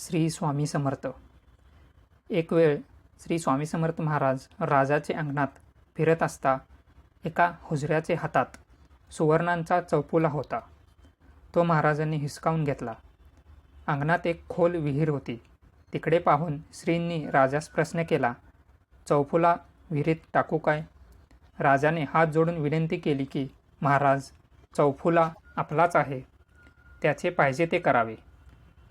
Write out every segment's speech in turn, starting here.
श्री स्वामी समर्थ. एक वेळ श्री स्वामी समर्थ महाराज राजाचे अंगणात फिरत असता एका हुजऱ्याचे हातात सुवर्णांचा चौपुला होता. तो महाराजांनी हिसकावून घेतला. अंगणात एक खोल विहीर होती. तिकडे पाहून श्रींनी राजास प्रश्न केला चौफुला विहिरीत टाकू काय राजाने हात जोडून विनंती केली की महाराज चौफुला आपलाच आहे. त्याचे पाहिजे ते करावे.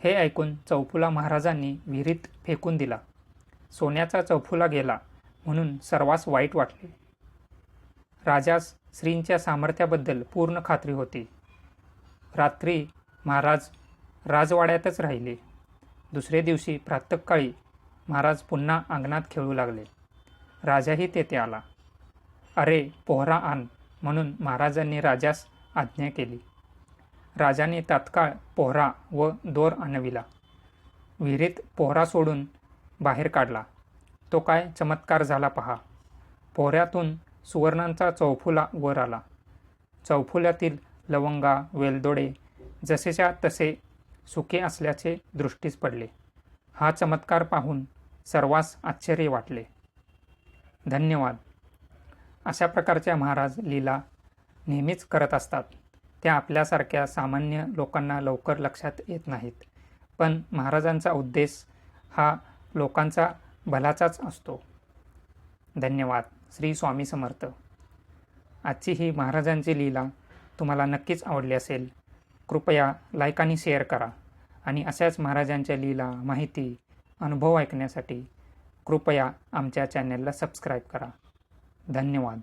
हे ऐकून चौफुला महाराजांनी विहिरीत फेकून दिला. सोन्याचा चौफुला गेला म्हणून सर्वांस वाईट वाटले. राजास श्रींच्या सामर्थ्याबद्दल पूर्ण खात्री होती. रात्री महाराज राजवाड्यातच राहिले. दुसरे दिवशी प्रातःकाळी महाराज पुन्हा अंगणात खेळू लागले. राजाही तेथे आला. अरे पोहरा आण म्हणून महाराजांनी राजास आज्ञा केली. राजाने तात्काळ पोहरा व दोर आणविला विहिरीत पोहरा सोडून बाहेर काढला. तो काय चमत्कार झाला पहा. पोहऱ्यातून सुवर्णांचा चौफुला वर आला. चौफुल्यातील लवंगा वेलदोडे जसेच्या तसे सुके असल्याचे दृष्टीस पडले. हा चमत्कार पाहून सर्वांस आश्चर्य वाटले. धन्यवाद. अशा प्रकारच्या महाराज लीला नेहमीच करत असतात. त्या आपल्यासारख्या सामान्य लोकांना लवकर लक्षात येत नाहीत. पण महाराजांचा उद्देश हा लोकांचा भलाचाच असतो. धन्यवाद. श्री स्वामी समर्थ. आजची ही महाराजांची लीला तुम्हाला नक्कीच आवडली असेल. कृपया लाईक आणि शेअर करा. आणि अशाच महाराजांच्या लीला माहिती अनुभव ऐकण्यासाठी कृपया आमच्या चॅनलला सबस्क्राईब करा. धन्यवाद.